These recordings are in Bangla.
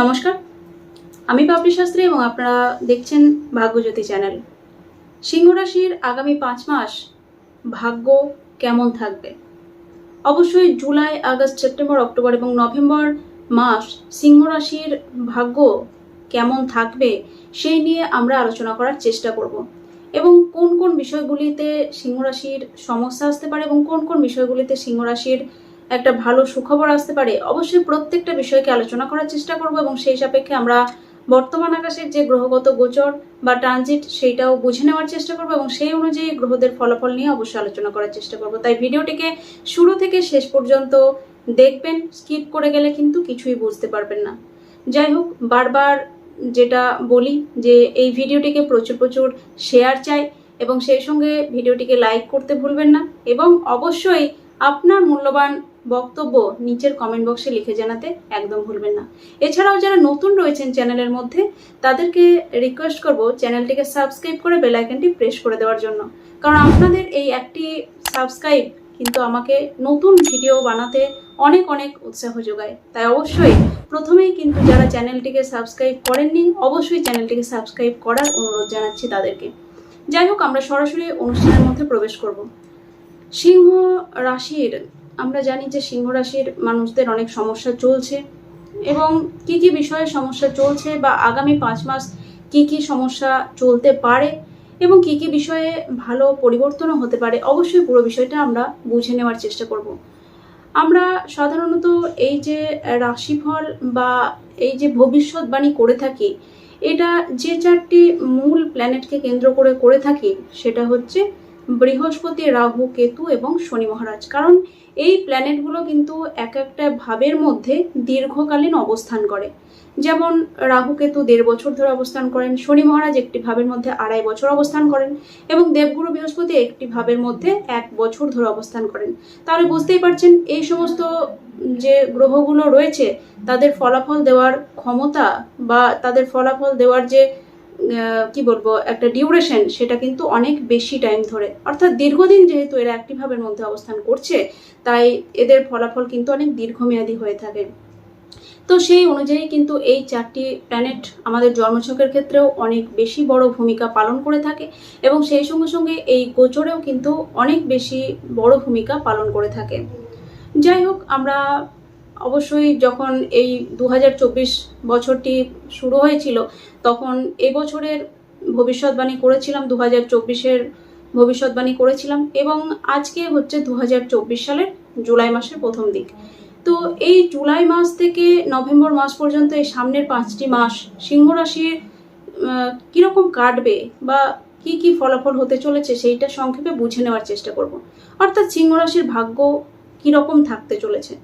নমস্কার। আমি বাবলি শাস্ত্রী এবং আপনারা দেখছেন ভাগ্যজ্যোতি চ্যানেল। সিংহ রাশির আগামী পাঁচ মাস ভাগ্য কেমন থাকবে? অবশ্যই জুলাই, আগস্ট, সেপ্টেম্বর, অক্টোবর এবং নভেম্বর মাস সিংহ রাশির ভাগ্য কেমন থাকবে সেই নিয়ে আমরা আলোচনা করার চেষ্টা করব। এবং কোন কোন বিষয়গুলিতে সিংহ রাশির সমস্যা আসতে পারে এবং কোন কোন বিষয়গুলিতে সিংহ রাশির একটা ভালো সুখবর আসতে পারে, অবশ্যই প্রত্যেকটা বিষয়কে আলোচনা করার চেষ্টা করব এবং সেই সাপেক্ষে আমরা বর্তমান আকাশের যে গ্রহগত গোচর বা ট্রানজিট সেইটাও বুঝে নেওয়ার চেষ্টা করব এবং সেই অনুযায়ী গ্রহদের ফলাফল নিয়ে অবশ্যই আলোচনা করার চেষ্টা করব। তাই ভিডিওটিকে শুরু থেকে শেষ পর্যন্ত দেখবেন, স্কিপ করে গেলে কিন্তু কিছুই বুঝতে পারবেন না। যাই হোক, বারবার যেটা বলি যে এই ভিডিওটিকে প্রচুর প্রচুর শেয়ার চাই এবং সেই সঙ্গে ভিডিওটিকে লাইক করতে ভুলবেন না এবং অবশ্যই আপনার মূল্যবান বক্তব্য নিচের কমেন্ট বক্সে লিখে জানাতে একদম ভুলবেন না। এছাড়াও যারা নতুন রয়েছেন চ্যানেলের মধ্যে, তাদেরকে রিকোয়েস্ট করব চ্যানেলটিকে সাবস্ক্রাইব করে বেল আইকনটি প্রেস করে দেওয়ার জন্য। কারণ আপনাদের এই একটি সাবস্ক্রাইব কিন্তু আমাকে নতুন ভিডিও বানাতে অনেক অনেক উৎসাহ যোগায়। তাই অবশ্যই প্রথমেই কিন্তু যারা চ্যানেলটিকে সাবস্ক্রাইব করেননি, অবশ্যই চ্যানেলটিকে সাবস্ক্রাইব করার অনুরোধ জানাচ্ছি তাদেরকে। যাই হোক, আমরা সরাসরি অনুষ্ঠানের মধ্যে প্রবেশ করব। সিংহ রাশির আমরা জানি যে সিংহ রাশির মানুষদের অনেক সমস্যা চলছে এবং কি কি বিষয়ে সমস্যা চলছে বা আগামী পাঁচ মাস কি কি সমস্যা চলতে পারে এবং কি কি বিষয়ে ভালো পরিবর্তনও হতে পারে, অবশ্যই পুরো বিষয়টা আমরা বুঝে নেওয়ার চেষ্টা করব। আমরা সাধারণত এই যে রাশিফল বা এই যে ভবিষ্যৎবাণী করে থাকি, এটা যে চারটি মূল প্ল্যানেটকে কেন্দ্র করে করে থাকি, সেটা হচ্ছে বৃহস্পতি, রাহু, কেতু এবং শনি মহারাজ। কারণ এই প্ল্যানেটগুলো কিন্তু এক একটা ভাবের মধ্যে দীর্ঘকালীন অবস্থান করে। যেমন রাহু কেতু দেড় বছর ধরে অবস্থান করেন, শনি মহারাজ একটি ভাবের মধ্যে আড়াই বছর অবস্থান করেন এবং দেবগুরু বৃহস্পতি একটি ভাবের মধ্যে এক বছর ধরে অবস্থান করেন। তাহলে বুঝতেই পারছেন, এই সমস্ত যে গ্রহগুলো রয়েছে, তাদের ফলাফল দেওয়ার ক্ষমতা বা তাদের ফলাফল দেওয়ার যে কি বলব, একটা ডিউরেশন সেটা কিন্তু অনেক বেশি টাইম ধরে। অর্থাৎ দীর্ঘদিন যেহেতু এরা একটি ভাবের মধ্যে অবস্থান করছে তাই এদের ফলাফল কিন্তু অনেক দীর্ঘমেয়াদী হয়ে থাকে। তো সেই অনুযায়ী কিন্তু এই চারটি প্ল্যানেট আমাদের জন্মছকের ক্ষেত্রেও অনেক বেশি বড় ভূমিকা পালন করে থাকে এবং সেই সঙ্গে সঙ্গে এই গোচরেও কিন্তু অনেক বেশি বড় ভূমিকা পালন করে থাকে। যাই হোক, আমরা অবশ্যই যখন এই দু হাজার চব্বিশ বছরটি শুরু হয়েছিল, তখন এবছরের ভবিষ্যৎবাণী করেছিলাম দু হাজার চব্বিশের ভবিষ্যৎবাণী করেছিলাম এবং আজকে হচ্ছে দু হাজার চব্বিশ সালের জুলাই মাসের প্রথম দিক। তো এই জুলাই মাস থেকে নভেম্বর মাস পর্যন্ত এই সামনের পাঁচটি মাস সিংহ রাশির কীরকম কাটবে বা কি কি ফলাফল হতে চলেছে সেইটা সংক্ষেপে বুঝে নেওয়ার চেষ্টা করব। অর্থাৎ সিংহ রাশির ভাগ্য কীরকম থাকতে চলেছে?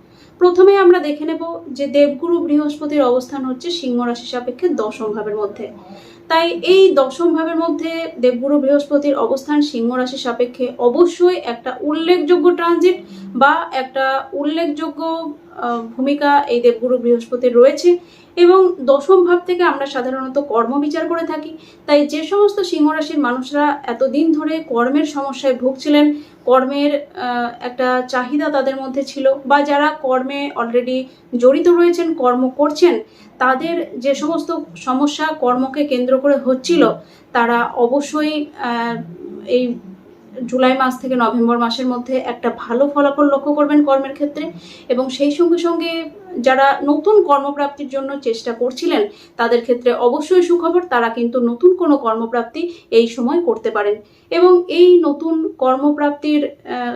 প্রথমে আমরা দেখে নেব যে দেবগুরু বৃহস্পতির অবস্থান হচ্ছে সিংহ রাশি সাপেক্ষে দশম ভাবের মধ্যে। তাই এই দশম ভাবের মধ্যে দেবগুরু বৃহস্পতির অবস্থান সিংহ রাশি সাপেক্ষে অবশ্যই একটা উল্লেখযোগ্য ট্রানজিট বা একটা উল্লেখযোগ্য ভূমিকা এই দেবগুরু বৃহস্পতির রয়েছে। এবং দশম ভাব থেকে আমরা সাধারণত কর্ম বিচার করে থাকি। তাই যে সমস্ত সিংহ রাশির মানুষরা এতদিন ধরে কর্মের সমস্যায় ভুগছিলেন, কর্মের একটা চাহিদা তাদের মধ্যে ছিল বা যারা কর্মে অলরেডি জড়িত রয়েছেন, কর্ম করছেন, তাদের যে সমস্ত সমস্যা কর্মকে কেন্দ্র করে হচ্ছিল, তারা অবশ্যই এই জুলাই মাস থেকে নভেম্বর মাসের মধ্যে একটা ভালো ফলাফল লক্ষ্য করবেন কর্মের ক্ষেত্রে এবং সেই সঙ্গে সঙ্গে যারা নতুন কর্মপ্রাপ্তির জন্য চেষ্টা করছিলেন, তাদের ক্ষেত্রে অবশ্যই সুখবর, তারা কিন্তু নতুন কোনো কর্মপ্রাপ্তি এই সময় করতে পারেন। এবং এই নতুন কর্মপ্রাপ্তির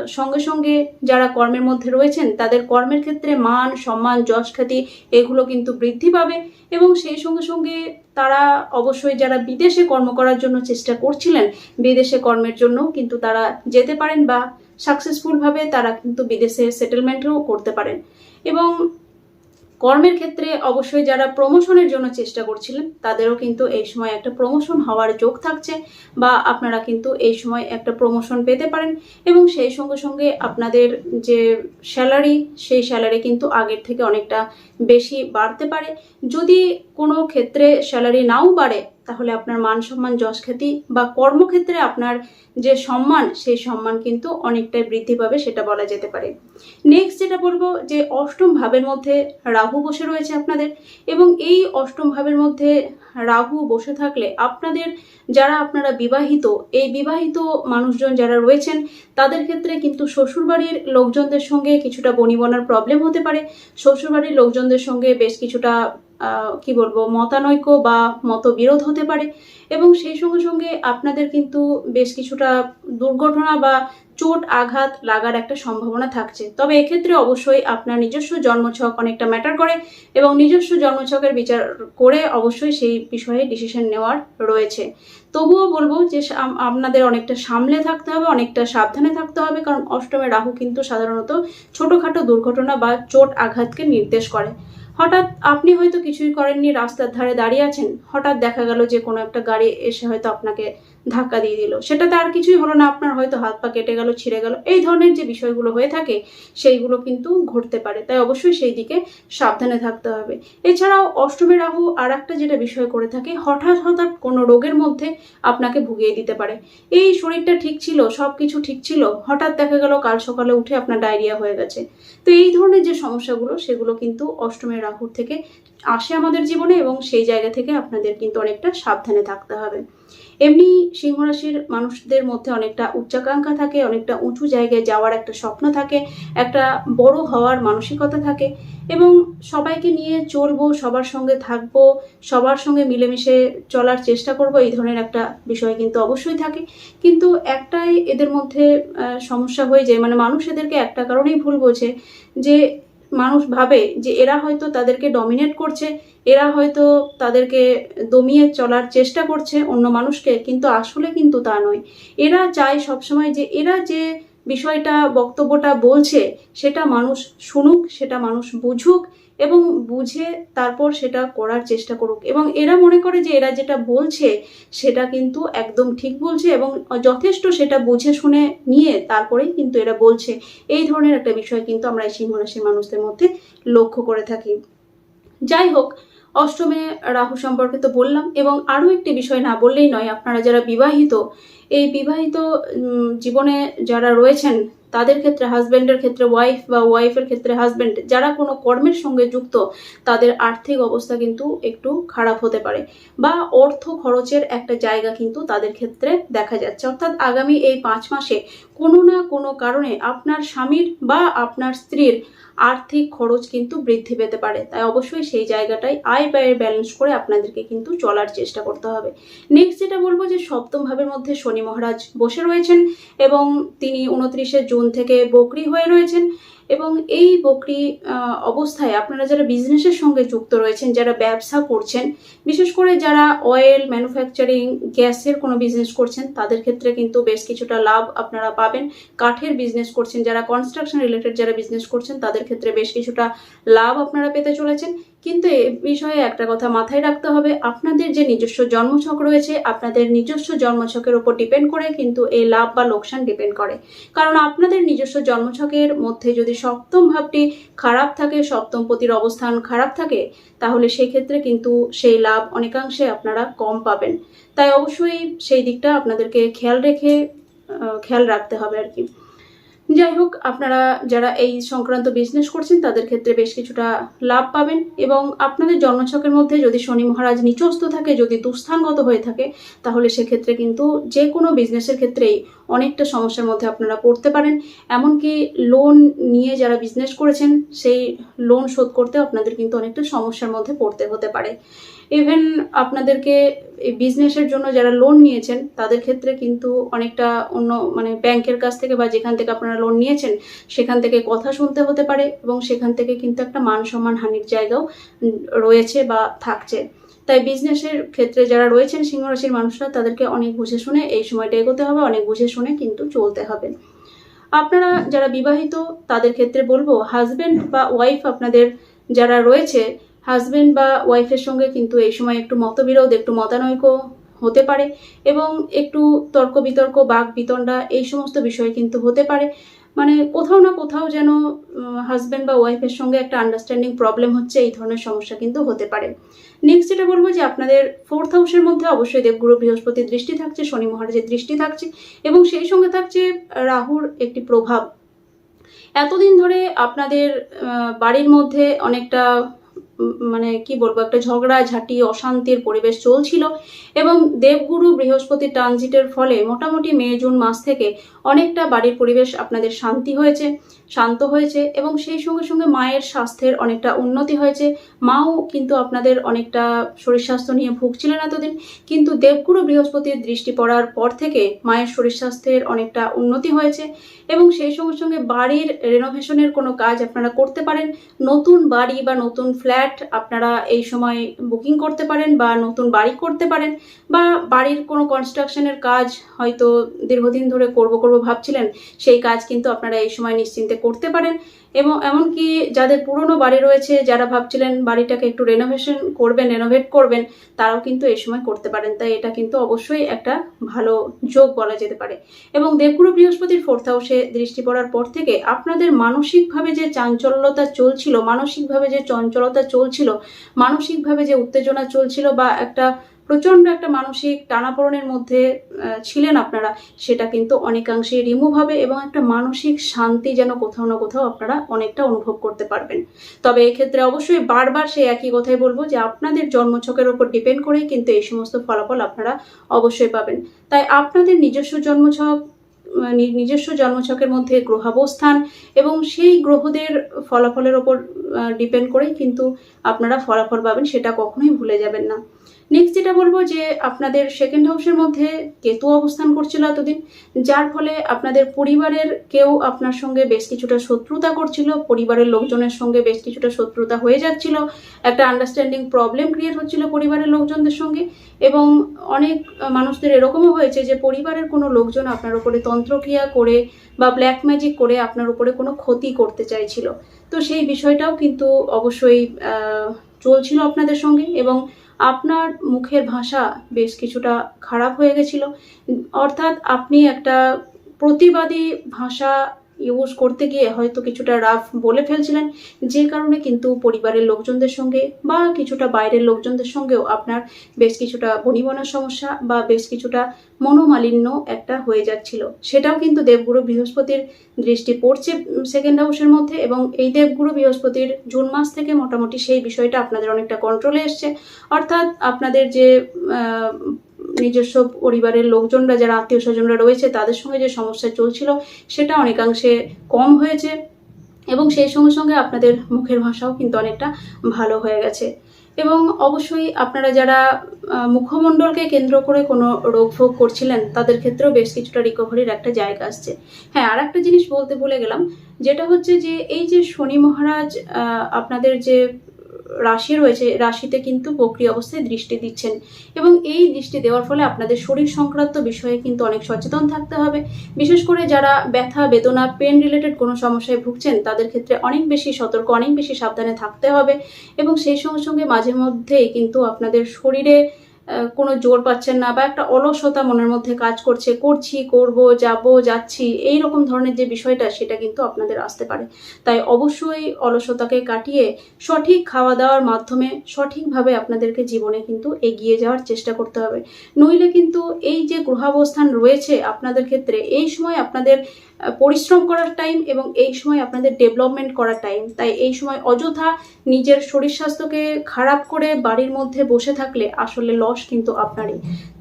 সঙ্গে সঙ্গে যারা কর্মের মধ্যে রয়েছেন, তাদের কর্মের ক্ষেত্রে মান, সম্মান, যশ, খ্যাতি, এগুলো কিন্তু বৃদ্ধি পাবে এবং সেই সঙ্গে সঙ্গে তারা অবশ্যই যারা বিদেশে কর্ম করার জন্য চেষ্টা করছিলেন, বিদেশে কর্মের জন্য কিন্তু তারা যেতে পারেন বা সাকসেসফুলভাবে তারা কিন্তু বিদেশে সেটেলমেন্টও করতে পারেন। এবং কর্মের ক্ষেত্রে অবশ্যই যারা প্রমোশনের জন্য চেষ্টা করছিলেন, তাদেরও কিন্তু এই সময় একটা প্রমোশন হওয়ার যোগ থাকছে বা আপনারা কিন্তু এই সময় একটা প্রমোশন পেতে পারেন এবং সেই সঙ্গে সঙ্গে আপনাদের যে স্যালারি সেই স্যালারি কিন্তু আগের থেকে অনেকটা বেশি বাড়তে পারে। যদি কোনো ক্ষেত্রে স্যালারি নাও বাড়ে তাহলে আপনার মান সম্মান যশ খ্যাতি বা কর্মক্ষেত্রে আপনার যে সম্মান, সেই সম্মান কিন্তু অনেকটাই বৃদ্ধি পাবে, সেটা বলা যেতে পারে। নেক্সট যেটা বলব, যে অষ্টম ভাবের মধ্যে রাহু বসে রয়েছে আপনাদের এবং এই অষ্টম ভাবের মধ্যে রাহু বসে থাকলে আপনাদের যারা আপনারা বিবাহিত, এই বিবাহিত মানুষজন যারা রয়েছেন, তাদের ক্ষেত্রে কিন্তু শ্বশুরবাড়ির লোকজনদের সঙ্গে কিছুটা বনিবনার প্রবলেম হতে পারে। শ্বশুরবাড়ির লোকজনদের সঙ্গে বেশ কিছুটা কি বলব, মতানৈক্য বা মতবিরোধ হতে পারে। এবং সেই সঙ্গে সঙ্গে আপনাদের কিন্তু বেশ কিছুটা দুর্ঘটনা বা চোট আঘাত লাগার একটা সম্ভাবনা থাকছে। তবে এক্ষেত্রে অবশ্যই আপনার নিজস্ব জন্মছক অনেকটা ম্যাটার করে এবং নিজস্ব জন্মছকের বিচার করে অবশ্যই সেই বিষয়ে ডিসিশন নেওয়ার রয়েছে। তবুও বলব যে আপনাদের অনেকটা সামলে থাকতে হবে, অনেকটা সাবধানে থাকতে হবে, কারণ অষ্টমে রাহু কিন্তু সাধারণত ছোটোখাটো দুর্ঘটনা বা চোট আঘাতকে নির্দেশ করে। হঠাৎ আপনি হয়তো কিছুই করেননি, রাস্তার ধারে দাঁড়িয়ে আছেন। হঠাৎ দেখা গেল যে কোনো একটা গাড়ি এসে হয়তো আপনাকে ধাক্কা দিয়ে দিল। সেটাতে আর কিছুই হলো না, আপনার হয়তো হাত পা কেটে গেল, ছিঁড়ে গেল। এই ধরনের যে বিষয়গুলো হয়ে থাকে, সেইগুলো কিন্তু ঘটতে পারে। তাই অবশ্যই সেই দিকে সাবধানে থাকতে হবে। এছাড়াও অষ্টমী রাহু আর একটা যেটা বিষয় করে থাকে, হঠাৎ হঠাৎ কোনো রোগের মধ্যে আপনাকে ভুগিয়ে দিতে পারে। এই শরীরটা ঠিক ছিল সব কিছু ঠিক ছিল, হঠাৎ দেখা গেল কাল সকালে উঠে আপনার ডায়রিয়া হয়ে গেছে। তো এই ধরনের যে সমস্যাগুলো, সেগুলো কিন্তু অষ্টমের রাহুর থেকে আসে আমাদের জীবনে এবং সেই জায়গা থেকে আপনাদের কিন্তু অনেকটা সাবধানে থাকতে হবে। এমনি সিংহ রাশির মানুষদের মধ্যে অনেকটা উচ্চাকাঙ্ক্ষা থাকে, অনেকটা উঁচু জায়গায় যাওয়ার একটা স্বপ্ন থাকে, একটা বড় হওয়ার মানসিকতা থাকে এবং সবাইকে নিয়ে চলবো, সবার সঙ্গে থাকব, সবার সঙ্গে মিলেমিশে চলার চেষ্টা করব, এই ধরনের একটা বিষয় কিন্তু অবশ্যই থাকে। কিন্তু একটাই এদের মধ্যে সমস্যা হয়ে যায় মানে মানুষ এদেরকে একটা কারণেই ভুল বোঝে যে, মানুষ ভাবে যে, এরা হয়তো তাদেরকে ডমিনেট করছে এরা হয়তো তাদেরকে দমিয়ে চলার চেষ্টা করছে অন্য মানুষকে, কিন্তু আসলে কিন্তু তা নয়। এরা চায় সবসময় যে এরা যে বিষয়টা, বক্তব্যটা বলছে, সেটা মানুষ শুনুক, সেটা মানুষ বুঝুক এবং বুঝে তারপর সেটা করার চেষ্টা করুক। এবং এরা মনে করে যে এরা যেটা বলছে, সেটা কিন্তু একদম ঠিক বলছে এবং যথেষ্ট সেটা বুঝে শুনে নিয়ে তারপরেই কিন্তু এরা বলছে। এই ধরনের একটা বিষয় কিন্তু আমরা এই সিংহ রাশির মানুষদের মধ্যে লক্ষ্য করে থাকি। যাই হোক অষ্টমে রাহু সম্পর্কে তো বললাম এবং আরও একটি বিষয় না বললেই নয়, আপনারা যারা বিবাহিত এই বিবাহিত জীবনে যারা রয়েছেন, তাদের ক্ষেত্রে হাজব্যান্ডের ক্ষেত্রে ওয়াইফ বা ওয়াইফের ক্ষেত্রে হাজব্যান্ড যারা কোনো কর্মের সঙ্গে যুক্ত, তাদের আর্থিক অবস্থা কিন্তু একটু খারাপ হতে পারে বা অর্থ খরচের একটা জায়গা কিন্তু তাদের ক্ষেত্রে দেখা যাচ্ছে। অর্থাৎ আগামী এই পাঁচ মাসে কোনো না কোনো কারণে আপনার স্বামীর বা আপনার স্ত্রীর আর্থিক খরচ কিন্তু বৃদ্ধি পেতে পারে। তাই অবশ্যই সেই জায়গাটাই আয় ব্যয়ের ব্যালেন্স করে আপনাদেরকে কিন্তু চলার চেষ্টা করতে হবে। নেক্সট যেটা বলব যে সপ্তম ভাবের মধ্যে শনি মহারাজ বসে রয়েছেন এবং তিনি উনত্রিশে জুন থেকে বকরি হয়ে রয়েছেন এবং এই বকরি অবস্থায় আপনারা যারা বিজনেসের সঙ্গে যুক্ত রয়েছেন, যারা ব্যবসা করছেন, বিশেষ করে যারা অয়েল ম্যানুফ্যাকচারিং গ্যাসের কোনো বিজনেস করছেন, তাদের ক্ষেত্রে কিন্তু বেশ কিছুটা লাভ আপনারা পাবেন। কাঠের বিজনেস করছেন, যারা কনস্ট্রাকশন রিলেটেড যারা বিজনেস করছেন, তাদের ক্ষেত্রে বেশ কিছুটা লাভ আপনারা পেতে চলেছেন। কিন্তু এ বিষয়ে একটা কথা মাথায় রাখতে হবে, আপনাদের যে নিজস্ব জন্মছক রয়েছে, আপনাদের নিজস্ব জন্মছকের উপর ডিপেন্ড করে কিন্তু এই লাভ বা লোকসান ডিপেন্ড করে। কারণ আপনাদের নিজস্ব জন্মছকের মধ্যে যদি সপ্তম ভাবটি খারাপ থাকে, সপ্তম পতির অবস্থান খারাপ থাকে, তাহলে সেই ক্ষেত্রে কিন্তু সেই লাভ অনেকাংশে আপনারা কম পাবেন। তাই অবশ্যই সেই দিকটা আপনাদেরকে খেয়াল রেখে খেয়াল রাখতে হবে আর কি। যাই হোক, আপনারা যারা এই সংক্রান্ত বিজনেস করছেন, তাদের ক্ষেত্রে বেশ কিছুটা লাভ পাবেন এবং আপনাদের জন্মছকের মধ্যে যদি শনি মহারাজ নিচস্ত থাকে, যদি দুস্থানগত হয়ে থাকে, তাহলে সেক্ষেত্রে কিন্তু যে কোনো বিজনেসের ক্ষেত্রেই অনেকটা সমস্যার মধ্যে আপনারা পড়তে পারেন। এমনকি লোন নিয়ে যারা বিজনেস করেছেন, সেই লোন শোধ করতে আপনাদের কিন্তু অনেকটা সমস্যার মধ্যে পড়তে হতে পারে। ইভেন আপনাদেরকে এই বিজনেসের জন্য যারা লোন নিয়েছেন, তাদের ক্ষেত্রে কিন্তু অনেকটা অন্য মানে ব্যাংকের কাছ থেকে বা যেখান থেকে আপনারা লোন নিয়েছেন, সেখান থেকে কথা শুনতে হতে পারে এবং সেখান থেকে কিন্তু একটা মান সম্মান হানির জায়গাও রয়েছে বা থাকছে। তাই বিজনেসের ক্ষেত্রে যারা রয়েছেন সিংহ রাশির মানুষরা, তাদেরকে অনেক বুঝে শুনে এই সময়টা এগোতে হবে, অনেক বুঝে শুনে কিন্তু চলতে হবে। আপনারা যারা বিবাহিত, তাদের ক্ষেত্রে বলব হাজবেন্ড বা ওয়াইফ আপনাদের যারা রয়েছে হাজবেন্ড বা ওয়াইফের সঙ্গে কিন্তু এই সময় একটু মতবিরোধ, একটু মতানৈক্য হতে পারে এবং একটু তর্ক বিতর্ক, বাক বিতণ্ডা এই সমস্ত বিষয় কিন্তু হতে পারে। মানে কোথাও না কোথাও যেন হাজব্যান্ড বা ওয়াইফের সঙ্গে একটা আন্ডারস্ট্যান্ডিং প্রবলেম হচ্ছে, এই ধরনের সমস্যা কিন্তু হতে পারে। নেক্সট যেটা বলব যে আপনাদের ফোর্থ হাউসের মধ্যে অবশ্যই দেবগুরু বৃহস্পতির দৃষ্টি থাকছে, শনি মহারাজের দৃষ্টি থাকছে এবং সেই সঙ্গে থাকছে রাহুর একটি প্রভাব। এতদিন ধরে আপনাদের বাড়ির মধ্যে অনেকটা মানে কি বলব, একটা ঝগড়া, ঝাঁটি, অশান্তির পরিবেশ চলছিল এবং দেবগুরু বৃহস্পতি ট্রানজিটের ফলে মোটামুটি মে, জুন মাস থেকে অনেকটা বাড়ির পরিবেশ আপনাদের শান্তি হয়েছে, শান্ত হয়েছে এবং সেই সঙ্গে সঙ্গে মায়ের স্বাস্থ্যের অনেকটা উন্নতি হয়েছে। মাও কিন্তু আপনাদের অনেকটা শরীর স্বাস্থ্য নিয়ে ভুগছিলেন এতদিন, কিন্তু দেবগুরু বৃহস্পতির দৃষ্টি পড়ার পর থেকে মায়ের শরীর স্বাস্থ্যের অনেকটা উন্নতি হয়েছে এবং সেই সঙ্গে সঙ্গে বাড়ির রেনোভেশনের কোনো কাজ আপনারা করতে পারেন। নতুন বাড়ি বা নতুন ফ্ল্যাট আপনারা এই সময় বুকিং করতে পারেন বা নতুন বাড়ি করতে পারেন বা বাড়ির কোনো কনস্ট্রাকশনের কাজ হয়তো দীর্ঘদিন ধরে করব করব ভাবছিলেন, সেই কাজ কিন্তু আপনারা এই সময় নিশ্চিন্তে করতে পারেন। এবং এমনকি যাদের পুরনো বাড়ি রয়েছে, যারা ভাবছিলেন বাড়িটাকে একটু রেনোভেশন করবেন রেনোভেট করবেন, তারাও কিন্তু এই সময় করতে পারেন। তাই এটা কিন্তু অবশ্যই একটা ভালো যোগ বলা যেতে পারে। এবং দেবগুরু বৃহস্পতির ফোর্থ হাউসে দৃষ্টি পড়ার পর থেকে আপনাদের মানসিকভাবে যে চাঞ্চল্যতা চলছিল, মানসিকভাবে যে চঞ্চলতা চলছিল, মানসিকভাবে যে উত্তেজনা চলছিল বা একটা প্রচণ্ড একটা মানসিক টানাপোড়েনের মধ্যে ছিলেন আপনারা, সেটা কিন্তু অনেকাংশে রিমুভ হবে এবং একটা মানসিক শান্তি যেন কোথাও না কোথাও আপনারা অনেকটা অনুভব করতে পারবেন। তবে এক্ষেত্রে অবশ্যই বারবার সেই একই কথাই বলব যে, আপনাদের জন্মছকের ওপর ডিপেন্ড করেই কিন্তু এই সমস্ত ফলাফল আপনারা অবশ্যই পাবেন। তাই আপনাদের নিজস্ব জন্মছক নিজস্ব জন্মছকের মধ্যে গ্রহাবস্থান এবং সেই গ্রহদের ফলাফলের ওপর ডিপেন্ড করেই কিন্তু আপনারা ফলাফল পাবেন, সেটা কখনোই ভুলে যাবেন না। নেক্সট যেটা বলব যে আপনাদের সেকেন্ড হাউসের মধ্যে কেতু অবস্থান করছিল এতদিন, যার ফলে আপনাদের পরিবারের কেউ আপনার সঙ্গে বেশ কিছুটা শত্রুতা করছিল, পরিবারের লোকজনের সঙ্গে বেশ কিছুটা শত্রুতা হয়ে যাচ্ছিল, একটা আন্ডারস্ট্যান্ডিং প্রবলেম ক্রিয়েট হচ্ছিল পরিবারের লোকজনদের সঙ্গে, এবং অনেক মানুষদের এরকমও হয়েছে যে পরিবারের কোনো লোকজন আপনার উপরে তন্ত্রক্রিয়া করে বা ব্ল্যাক ম্যাজিক করে আপনার উপরে কোনো ক্ষতি করতে চাইছিল। তো সেই বিষয়টাও কিন্তু অবশ্যই চলছিল আপনাদের সঙ্গে, এবং আপনার মুখের ভাষা বেশ কিছুটা খারাপ হয়ে গেছিল। অর্থাৎ আপনি একটা প্রতিবাদী ভাষা ইউজ করতে গিয়ে হয়তো কিছুটা রাফ বলে ফেলছিলেন, যে কারণে কিন্তু পরিবারের লোকজনদের সঙ্গে বা কিছুটা বাইরের লোকজনদের সঙ্গেও আপনার বেশ কিছুটা বনিবনার সমস্যা বা বেশ কিছুটা মনোমালিন্য একটা হয়ে যাচ্ছিল। সেটাও কিন্তু দেবগুরু বৃহস্পতির দৃষ্টি পড়ছে সেকেন্ড হাউসের মধ্যে এবং এই দেবগুরু বৃহস্পতির জুন মাস থেকে মোটামুটি সেই বিষয়টা আপনাদের অনেকটা কন্ট্রোলে এসছে। অর্থাৎ আপনাদের যে নিজস্ব পরিবারের লোকজনরা, যারা আত্মীয় স্বজনরা রয়েছে, তাদের সঙ্গে যে সমস্যা চলছিল, সেটা অনেকাংশে কম হয়েছে এবং সেই সঙ্গে সঙ্গে আপনাদের মুখের ভাষাও কিন্তু অনেকটা ভালো হয়ে গেছে। এবং অবশ্যই আপনারা যারা মুখমণ্ডলকে কেন্দ্র করে কোনো রোগ ভোগ করছিলেন, তাদের ক্ষেত্রেও বেশ কিছুটা রিকভারির একটা জায়গা আসছে। হ্যাঁ আর একটা জিনিস বলতে ভুলে গেলাম, যেটা হচ্ছে যে, এই যে শনি মহারাজ আপনাদের যে রাশি রয়েছে, রাশিতে কিন্তু বক্রি অবস্থায় দৃষ্টি দিচ্ছেন। এবং এই দৃষ্টি দেওয়ার ফলে আপনাদের শরীর সংক্রান্ত বিষয়ে কিন্তু অনেক সচেতন থাকতে হবে। বিশেষ করে যারা ব্যথা, বেদনা পেন রিলেটেড কোনো সমস্যায় ভুগছেন, তাদের ক্ষেত্রে অনেক বেশি সতর্ক, অনেক বেশি সাবধানে থাকতে হবে। এবং সেই সঙ্গে সঙ্গে মাঝে মধ্যেই কিন্তু আপনাদের শরীরে কোনো জোর পাচ্ছেন না বা একটা অলসতা মনের মধ্যে কাজ করছে, করছি, করব, যাব, যাচ্ছি, এই রকম ধরনের যে বিষয়টা সেটা কিন্তু আপনাদের আসতে পারে। তাই অবশ্যই অলসতাকে কাটিয়ে সঠিক খাওয়া দাওয়ার মাধ্যমে সঠিকভাবে আপনাদেরকে জীবনে কিন্তু এগিয়ে যাওয়ার চেষ্টা করতে হবে। নইলে কিন্তু এই যে গ্রহাবস্থান রয়েছে আপনাদের ক্ষেত্রে, এই সময় আপনাদের পরিশ্রম করার টাইম এবং এই সময় আপনাদের ডেভেলপমেন্ট করার টাইম তাই এই সময় অযথা নিজের শরীর স্বাস্থ্যকে খারাপ করে বাড়ির মধ্যে বসে থাকলে আসলে লস কিন্তু আপনারই।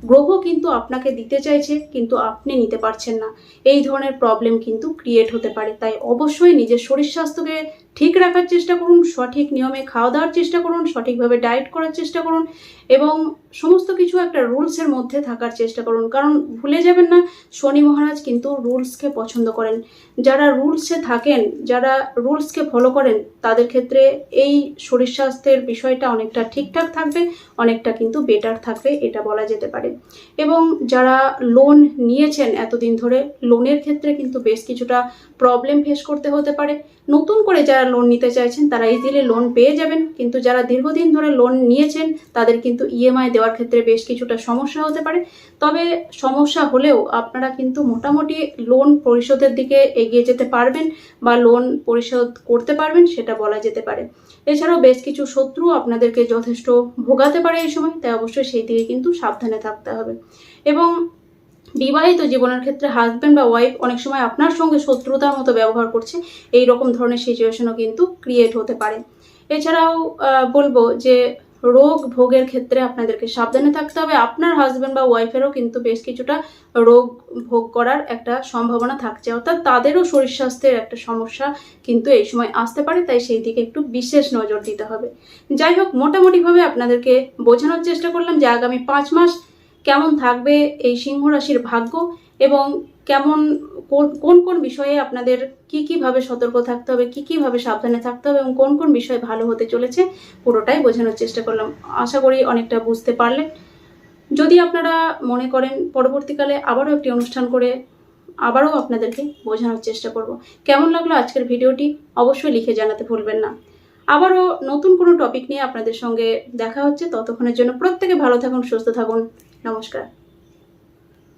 গ্রহ কিন্তু আপনাকে দিতে চাইছে, কিন্তু আপনি নিতে পারছেন না। এই ধরনের প্রবলেম কিন্তু ক্রিয়েট হতে পারে। তাই অবশ্যই নিজের শরীর স্বাস্থ্যকে ঠিক রাখার চেষ্টা করুন, সঠিক নিয়মে খাওয়া দাওয়ার চেষ্টা করুন, সঠিকভাবে ডায়েট করার চেষ্টা করুন এবং সমস্ত কিছু একটা রুলসের মধ্যে থাকার চেষ্টা করুন। কারণ ভুলে যাবেন না, শনি মহারাজ কিন্তু রুলসকে পছন্দ করেন। যারা রুলসে থাকেন, যারা রুলসকে ফলো করেন, তাদের ক্ষেত্রে এই শরীর স্বাস্থ্যের বিষয়টা অনেকটা ঠিকঠাক থাকবে, অনেকটা কিন্তু বেটার থাকবে, এটা বলা যেতে পারে। এবং যারা লোন নিয়েছেন এতদিন ধরে লোনের ক্ষেত্রে কিন্তু বেশ কিছুটা প্রবলেম ফেস করতে হতে পারে। নতুন করে যারা লোন নিতে চাইছেন, তারা ইজিলি লোন পেয়ে যাবেন। কিন্তু যারা দীর্ঘদিন ধরে লোন নিয়েছেন, তাদের কিন্তু ইএমআই দেওয়ার ক্ষেত্রে বেশ কিছুটা সমস্যা হতে পারে। তবে সমস্যা হলেও আপনারা কিন্তু মোটামুটি লোন পরিশোধের দিকে এগিয়ে যেতে পারবেন বা লোন পরিশোধ করতে পারবেন, সেটা বলা যেতে পারে। এছাড়াও বেশ কিছু শত্রু আপনাদেরকে যথেষ্ট ভোগাতে পারে এই সময়, তাই অবশ্যই সেই দিকে কিন্তু সাবধানে থাকতে হবে। এবং বিবাহিত জীবনের ক্ষেত্রে হাজব্যান্ড বা ওয়াইফ অনেক সময় আপনার সঙ্গে শত্রুতার মতো ব্যবহার করছে, এই রকম ধরনের সিচুয়েশনও কিন্তু ক্রিয়েট হতে পারে। এছাড়াও বলব যে রোগ ভোগের ক্ষেত্রে আপনাদেরকে সাবধানে থাকতে হবে। আপনার হাজব্যান্ড বা ওয়াইফেরও কিন্তু বেশ কিছুটা রোগ ভোগ করার একটা সম্ভাবনা থাকছে। অর্থাৎ তাদেরও শরীর স্বাস্থ্যের একটা সমস্যা কিন্তু এই সময় আসতে পারে, তাই সেই দিকে একটু বিশেষ নজর দিতে হবে। যাই হোক, মোটামুটিভাবে আপনাদেরকে বোঝানোর চেষ্টা করলাম যে আগামী পাঁচ মাস কেমন থাকবে এই সিংহ রাশির ভাগ্য এবং কেমন, কোন- কোন বিষয়ে আপনাদের কি, কীভাবে সতর্ক থাকতে হবে, কি, কীভাবে সাবধানে থাকতে হবে এবং কোন কোন বিষয় ভালো হতে চলেছে পুরোটাই বোঝানোর চেষ্টা করলাম। আশা করি অনেকটা বুঝতে পারলেন। যদি আপনারা মনে করেন পরবর্তীকালে আবারও একটি অনুষ্ঠান করে আবারও আপনাদেরকে বোঝানোর চেষ্টা করব। কেমন লাগল আজকের ভিডিওটি অবশ্যই লিখে জানাতে ভুলবেন না। আবারও নতুন কোনো টপিক নিয়ে আপনাদের সঙ্গে দেখা হচ্ছে। ততক্ষণের জন্য প্রত্যেকে ভালো থাকুন, সুস্থ থাকুন। নমস্কার।